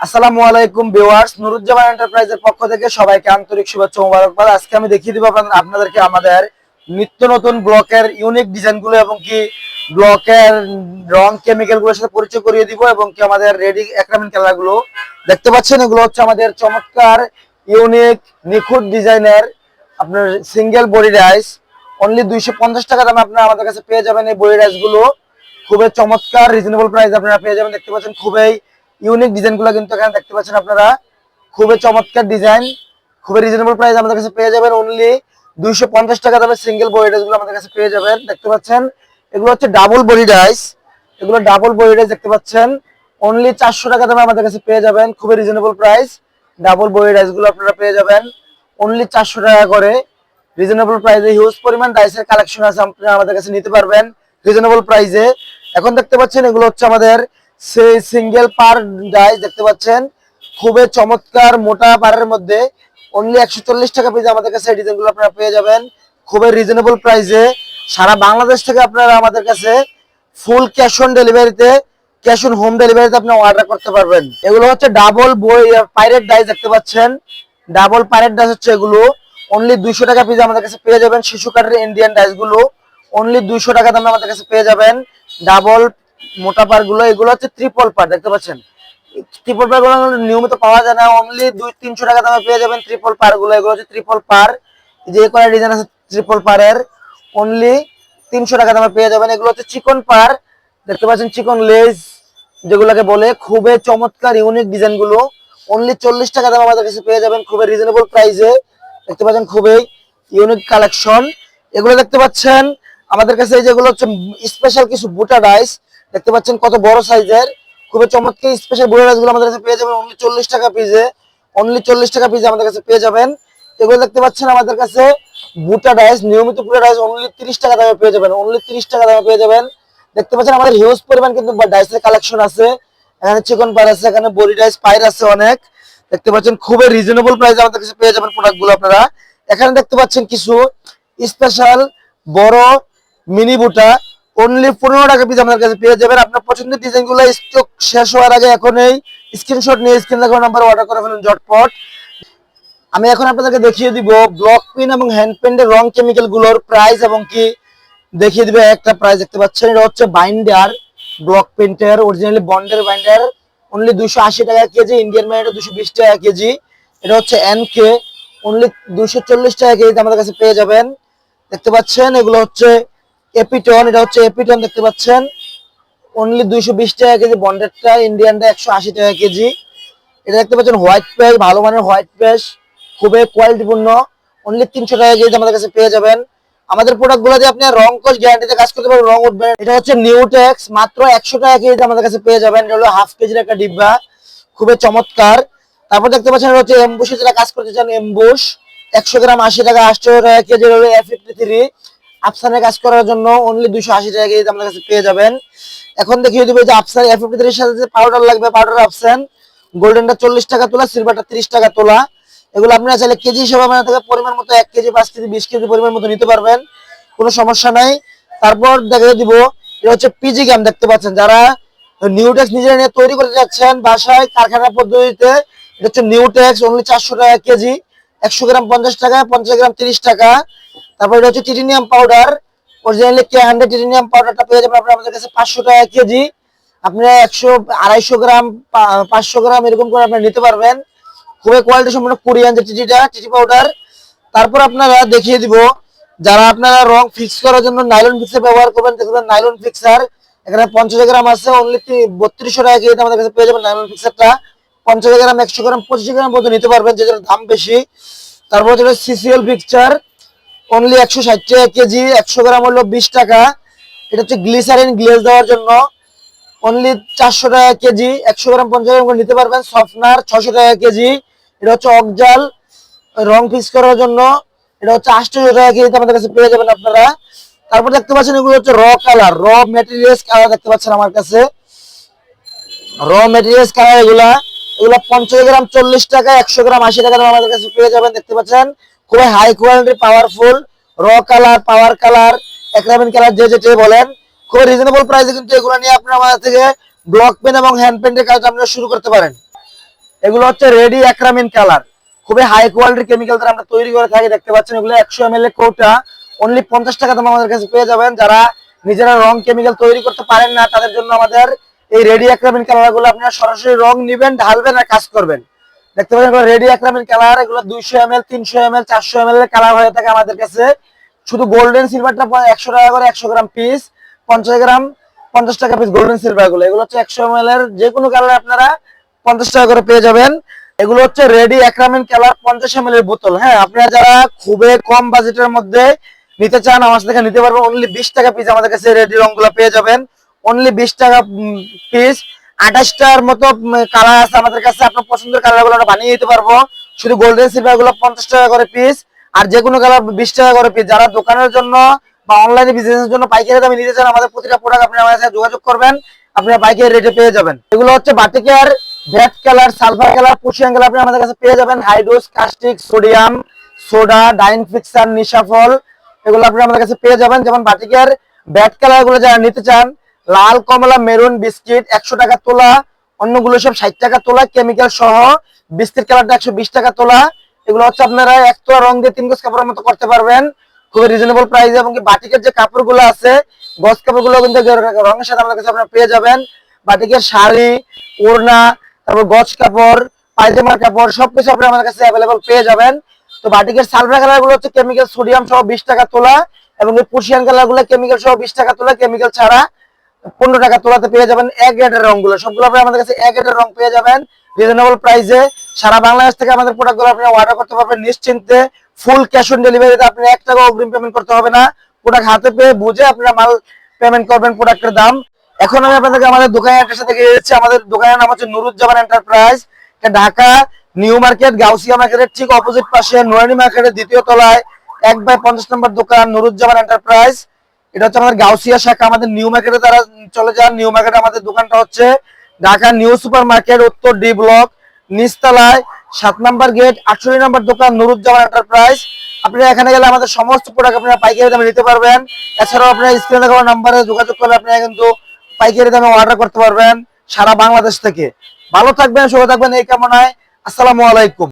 আসসালামু আলাইকুম ভিউয়ার্স, নুরুজ্জামান এন্টারপ্রাইজের পক্ষ থেকে সবাইকে আন্তরিক শুভেচ্ছা মোবারকবাদ। আজকে আমি দেখিয়ে দিব আপনাদের- আপনাদেরকে আমাদের নিত্য নতুন ব্লকের ইউনিক ডিজাইনগুলো এবং কি ব্লকের রং কেমিক্যালগুলোর সাথে পরিচয় করিয়ে দিব এবং কি আমাদের রেডি অ্যাক্রামিন কালারগুলো দেখতে পাচ্ছেন। এগুলো হচ্ছে আমাদের চমৎকার ইউনিক নিখুঁত ডিজাইনের আপনার সিঙ্গেল বডি রাইস অনলি দুইশো পঞ্চাশ টাকা দামে আপনারা আমাদের কাছে পেয়ে যাবেন এই বডি রাইসগুলো খুবই চমৎকার রিজনেবল প্রাইস আপনারা পেয়ে যাবেন। দেখতে পাচ্ছেন, খুবই ইউনিক ডিজাইনগুলো কিন্তু এখানে দেখতে পাচ্ছেন আপনারা। খুবই চমৎকার ডিজাইন, খুবই রিজনেবল প্রাইস আমাদের কাছে পেয়ে যাবেন অনলি দুইশো পঞ্চাশ টাকা দামে সিঙ্গেল বডি রাইসগুলো আমাদের কাছে পেয়ে যাবেন, দেখতে পাচ্ছেন। এগুলো হচ্ছে ডাবল বডি রাইস এগুলো ডাবল বডি রাইস দেখতে পাচ্ছেন। অনলি চারশো টাকা দামে আমাদের কাছে পেয়ে যাবেন, খুবই রিজনেবল প্রাইস ডাবল বডি রাইসগুলো আপনারা পেয়ে যাবেন অনলি চারশো টাকা করে। রিজনেবল প্রাইসে হিউজ পরিমাণ ডাইসের কালেকশন আছে, আপনারা আমাদের কাছে নিতে পারবেন রিজনেবল প্রাইসে এখন দেখতে পাচ্ছেন এগুলো হচ্ছে আমাদের সেই সিঙ্গেল পার ডাইস দেখতে পাচ্ছেন। খুবই চমৎকার মোটা পারের মধ্যে। অনলি একশো চল্লিশ টাকা পিস আমাদের কাছে ডিজাইনগুলো আপনারা পেয়ে যাবেন। খুবই রিজনেবল প্রাইসে সারা বাংলাদেশ থেকে আপনারা আমাদের কাছে ফুল ক্যাশ অন ডেলিভারিতে ক্যাশ অন হোম ডেলিভারিতে আপনি অর্ডার করতে পারবেন। এগুলো হচ্ছে ডাবল বই পাইরেট ডাইস দেখতে পাচ্ছেন। ডাবল পাইরেট ডাইস হচ্ছে এগুলো। অনলি দুইশো টাকা পিস আমাদের কাছে পেয়ে যাবেন শিশু কাঠের ইন্ডিয়ান ডাইসগুলো। অনলি দুইশো টাকা দামে আমাদের কাছে পেয়ে যাবেন। ডাবল মোটা পারগুলো, এগুলো হচ্ছে ট্রিপল পার দেখতে পাচ্ছেন? ট্রিপল পারগুলো নিয়মিত পাওয়া যায় না অনলি দুই, তিনশো টাকা দামে পেয়ে যাবেন ট্রিপল পারগুলো, এগুলো হচ্ছে ট্রিপল পার যে কয়টা ডিজাইন আছে ট্রিপল পারের অনলি তিনশো টাকা দামে পেয়ে যাবেন, এগুলো হচ্ছে চিকন পার দেখতে পাচ্ছেন চিকন লেজ যেগুলোকে বলে খুবই চমৎকার ইউনিক ডিজাইনগুলো অনলি চল্লিশ টাকা দামে আমাদের কাছে পেয়ে যাবেন, খুবই রিজনেবল প্রাইসে দেখতে পাচ্ছেন খুবই ইউনিক কালেকশন এগুলো দেখতে পাচ্ছেন, আমাদের কাছে যেগুলো হচ্ছে স্পেশাল কিছু বুটা রাইস দেখতে পাচ্ছেন কত বড় সাইজের, খুবই চমৎকার স্পেশাল বুটা রাইসগুলো আমাদের কাছে পেয়ে যাবেন অনলি চল্লিশ টাকা পিসে অনলি চল্লিশ টাকা পিজে আমাদের কাছে পেয়ে যাবেন। এগুলো দেখতে পাচ্ছেন আমাদের কাছে বুটা রাইস নিয়মিত বুটা রাইস অনলি তিরিশ টাকা দামে পেয়ে যাবেন অনলি তিরিশ টাকা দামে পেয়ে যাবেন। দেখতে পাচ্ছেন আমাদের হিউজ পরিমাণ কিন্তু ডাইসের কালেকশন আছে। এখানে চিকন পার আছে, এখানে বডি রাইস পাইর আছে অনেক। দেখতে পাচ্ছেন খুবই রিজনেবল প্রাইস আমাদের কাছে পেয়ে যাবেন প্রোডাক্টগুলো আপনারা। এখানে দেখতে পাচ্ছেন কিছু স্পেশাল বড় মিনি বুটা অনলি পনেরো টাকা পিস আমাদের কাছে পেয়ে যাবেন। আপনার পছন্দের ডিজাইনগুলো স্টক শেষ হওয়ার আগে এখন এই স্ক্রিনশট নিয়ে স্ক্রিন দেখানো নাম্বার অর্ডার করে ফেলুন ঝটপট। আমি এখন আপনাদেরকে দেখিয়ে দিব ব্লক পেন এবং হ্যান্ড পেন্টের রং কেমিক্যালগুলোর প্রাইস এবং কি। দেখিয়ে দিবে একটা প্রাইস দেখতে পাচ্ছেন, এটা হচ্ছে বাইন্ডার ব্লক পেন্টের অরিজিনালি বন্ডের বাইন্ডার অনলি দুশো আশি টাকা কেজি ইন্ডিয়ান বাইন্ডার দুশো বিশ টাকা কেজি। এটা হচ্ছে এন কে অনলি দুশো চল্লিশ টাকা কেজি আমাদের কাছে পেয়ে যাবেন। দেখতে পাচ্ছেন, এগুলো হচ্ছে এপিটন এটা হচ্ছে এপিটন দেখতে পাচ্ছেন। অনলি দুইশো বিশ টাকা কেজি বন্ডেডটা ইন্ডিয়ানটা একশো আশি টাকা কেজি। এটা দেখতে পাচ্ছেন হোয়াইট পেস ভালো মানের হোয়াইট পেস খুবই কোয়ালিটিপূর্ণ অনলি তিনশো টাকা কেজি আমাদের কাছে পেয়ে যাবেন। আমাদের প্রোডাক্টগুলো আপনি রং কোচ গ্যারান্টিতে কাজ করতে পারবেন, রং উঠবে এটা হচ্ছে নিউটেক্স মাত্র একশো টাকা কেজি আমাদের কাছে পেয়ে যাবেন। এটা হলো হাফ কেজির একটা ডিব্বা, খুবই চমৎকার। তারপর দেখতে পাচ্ছেন এটা হচ্ছে এমবুশে যারা কাজ করতে চান এমবুশ একশো গ্রাম আশি টাকা, আটশো টাকা কেজি হলো এফ ফিফটি থ্রি আফসানে কাজ করার জন্য অনলি দুশো আশি টাকা কেজি আমাদের কাছে পেয়ে যাবেন। এখন দেখিয়ে দিবে যে আফসান এফ সাথে পাউডার লাগবে পাউডার আফসান গোল্ডেনটা চল্লিশ টাকা তোলা সিলভারটা তিরিশ টাকা তোলা। এগুলো আপনারা চাইলে কেজি হিসেবে মানে থেকে পরিমাণ মতো এক কেজি, পাঁচ কেজি, বিশ কেজি পরিমাণ মতো নিতে পারবেন। কোনো সমস্যা নাই। তারপর দেখা দিব, এটা হচ্ছে পিজি গ্যাম দেখতে পাচ্ছেন। যারা নিউটেক্স নিজেরা নিয়ে তৈরি করতে যাচ্ছেন বাসায় কারখানা পদ্ধতিতে, এটা হচ্ছে নিউটেক্স অনলি চারশো টাকা কেজি। একশো গ্রাম পঞ্চাশ টাকা, পঞ্চাশ গ্রাম তিরিশ টাকা। তারপর এটা হচ্ছে titanium powder originally K hundred titanium পাউডারটা পেয়ে যাবেন আপনার আমাদের কাছে পাঁচশো টাকা কেজি। আপনারা একশো, আড়াইশো গ্রাম পাঁচশো গ্রাম এরকম করে আপনি নিতে পারবেন। খুবই কোয়ালিটি সম্পূর্ণ কোরিয়ান যে টিটিটা, টিটি পাউডার তারপর আপনারা দেখিয়ে দিব, যারা আপনারা রং ফিক্স করার জন্য নাইলন ফিক্সার ব্যবহার করবেন দেখবেন নাইলন ফিক্সার এখানে পঞ্চাশ গ্রাম আছে অনলি বত্রিশশো টাকা কেজি আমাদের কাছে পেয়ে যাবেন নাইলন ফিক্সারটা পঞ্চাশ গ্রাম, একশো গ্রাম পঁচিশ গ্রাম পর্যন্ত নিতে পারবেন যেটার দাম বেশি। তারপর যেটা সিসিএল পিকচার অনলি একশো ষাট টাকা কেজি, একশো গ্রাম হলো বিশ টাকা। এটা হচ্ছে গ্লিসারিন গ্লেজ দেওয়ার জন্য। অনলি চারশো টাকা কেজি, একশো গ্রাম, পঞ্চাশ গ্রাম নিতে পারবেন। সফটনার ছশো টাকা কেজি। এটা হচ্ছে অকজাল, রং ফিক্স করার জন্য। এটা হচ্ছে আটশো টাকা কেজিতে আমাদের কাছে পেয়ে যাবেন আপনারা। তারপর দেখতে পাচ্ছেন এগুলো হচ্ছে র কালার র মেটেরিয়ালস কালার দেখতে পাচ্ছেন আমার কাছে। র মেটেরিয়ালস কালার এগুলা। এগুলা পঞ্চাশ গ্রাম, চল্লিশ টাকা, একশো গ্রাম, আশি টাকা আমাদের কাছে পেয়ে যাবেন, দেখতে পাচ্ছেন? খুবই হাই কোয়ালিটি পাওয়ারফুল র colour power colour Acramin colour যে যেটাই বলেন খুব রিজনেবল প্রাইসে কিন্তু এগুলো নিয়ে আপনারা আমাদের থেকে ব্লক পেন এবং হ্যান্ড পেন্টের কাজ আপনারা শুরু করতে পারেন। এগুলো হচ্ছে রেডি অ্যাক্রামিন কালার খুবই হাই কোয়ালিটির কেমিক্যাল দ্বারা আমরা তৈরি করে থাকি, দেখতে পাচ্ছেন এগুলো একশো এম এল এর কৌটা অনলি পঞ্চাশ টাকা দাম আমাদের কাছে পেয়ে যাবেন। যারা নিজেরা রং কেমিক্যাল তৈরি করতে পারেন না, তাদের জন্য আমাদের এই রেডি অ্যাক্রামিন কালারগুলো আপনারা সরাসরি রং নিবেন, ঢালবেন আর কাজ করবেন। দেখতে পাচ্ছেন রেডি অ্যাক্রামিন কালার, এগুলো দুইশো এম এল তিনশো এম এল চারশো এম এল কালার হয়ে থাকে আমাদের কাছে। শুধু গোল্ডেন সিলভারটা একশো টাকা করে একশো গ্রাম পিস পঞ্চাশ গ্রাম, পঞ্চাশ টাকা পিস গোল্ডেন সিলভারগুলো এগুলো হচ্ছে একশো এম এর যে কোনো কালার আপনারা পঞ্চাশ টাকা করে পেয়ে যাবেন। এগুলো হচ্ছে রেডি অ্যাক্রামিন কালার, পঞ্চাশ এম এর বোতল। হ্যাঁ আপনারা যারা খুবই কম বাজেটের মধ্যে নিতে চান, আমার থেকে নিতে পারবেন। অনলি বিশ টাকা পিস আমাদের কাছে রেডি রংগুলো পেয়ে যাবেন। অনলি বিশ টাকা পিস আঠাশটার মতো কালার আছে আমাদের কাছে। আপনার পছন্দের কালারগুলো বানিয়ে দিতে পারব। শুধু গোল্ডেন সিলভারগুলো পঞ্চাশ টাকা করে পিস আর যে কোনো কালার বিশ টাকা করে পিস যারা দোকানের জন্য বা অনলাইনে বিজনেসের জন্য পাইকারি দামে নিতে চান, আমাদের প্রতিটা প্রোডাক্ট আপনি আমাদের সাথে যোগাযোগ করবেন। আপনারা পাইকারি রেটে পেয়ে যাবেন। এগুলো হচ্ছে বাটিকের ভ্যাট কালার সালফার কালার পুশিয়ান কালার আপনি আমাদের কাছে পেয়ে যাবেন। হাইড্রোস কাস্টিক সোডিয়াম সোডা ডাইন ফিক্সার নিশাফল এগুলো আপনি আমাদের কাছে পেয়ে যাবেন। যেমন বাটিকের ব্যাট কালারগুলো যারা নিতে চান লাল, কমলা, মেরুন, বিস্কিট একশো টাকা তোলা, অন্যগুলো সব ষাট টাকা তোলা কেমিক্যাল সহ, বিস্কিট কালারটা একশো বিশ টাকা তোলা। এগুলো হচ্ছে আপনারা এক তোলা রং দিয়ে তিন গজ কাপড়ের মতো করতে পারবেন। খুবই রিজনেবল প্রাইস এবং বাটিকের যে কাপড়গুলো আছে, গজ কাপড়গুলো কিন্তু রঙের সাথে আমাদের কাছে আপনারা পেয়ে যাবেন। বাটিকের শাড়ি, ওড়না, তারপর গজ কাপড়, পায়জামার কাপড়, সবকিছু আপনি আমাদের কাছে অ্যাভেলেবল পেয়ে যাবেন। তো বাটিকের সালফার কালারগুলো হচ্ছে কেমিক্যাল সোডিয়াম সহ বিশ টাকা তোলা এবং এই পুশিয়ান কালারগুলো কেমিক্যাল সহ বিশ টাকা তোলা কেমিক্যাল ছাড়া। পনেরো টাকা তোলাতে পেয়ে যাবেন এক গ্রেডের রংগুলো সবগুলো আপনি আমাদের কাছে এক গ্রেডের রং পেয়ে যাবেন। রিজনেবল প্রাইসে সারা বাংলাদেশ থেকে আমাদের প্রোডাক্টগুলো আপনি অর্ডার করতে পারবেন নিশ্চিন্তে। ফুল ক্যাশ অন ডেলিভারিতে আপনি এক টাকা অগ্রিম পেমেন্ট করতে হবে না। প্রোডাক্ট হাতে পেয়ে বুঝে আপনারা মাল পেমেন্ট করবেন প্রোডাক্টের দাম। এখন আমি আপনাদেরকে আমাদের দোকানের অ্যাড্রেসে দেখে দিচ্ছি। আমাদের দোকানের নাম হচ্ছে নুরুজ্জামান এন্টারপ্রাইজ এটা ঢাকা, নিউ মার্কেট, গাউসিয়া মার্কেটের ঠিক অপোজিট পাশে নুরানি মার্কেটের দ্বিতীয় তলায়, এক বাই পঞ্চাশ নম্বর দোকান নুরুজ্জামান এন্টারপ্রাইজ এটা হচ্ছে আমাদের গাউসিয়া শাখা, আমাদের নিউ মার্কেটে তারা চলে যান, নিউ মার্কেটে আমাদের দোকানটা হচ্ছে ঢাকা নিউ সুপার মার্কেট, উত্তর ডি ব্লক, নিচতলায় সাত নম্বর গেট, আটষট্টি নম্বর দোকান, নুরুজ্জামান এন্টারপ্রাইজ আপনি এখানে গেলে আমাদের সমস্ত প্রোডাক্ট আপনারা পাইকারি দামে নিতে পারবেন। এছাড়াও আপনার স্ক্রিনে দেখানো নাম্বারে যোগাযোগ করলে আপনারা কিন্তু পাইকারি দামে অর্ডার করতে পারবেন সারা বাংলাদেশ থেকে। ভালো থাকবেন, সুস্থ থাকবেন, এই কামনায় আসসালামু আলাইকুম।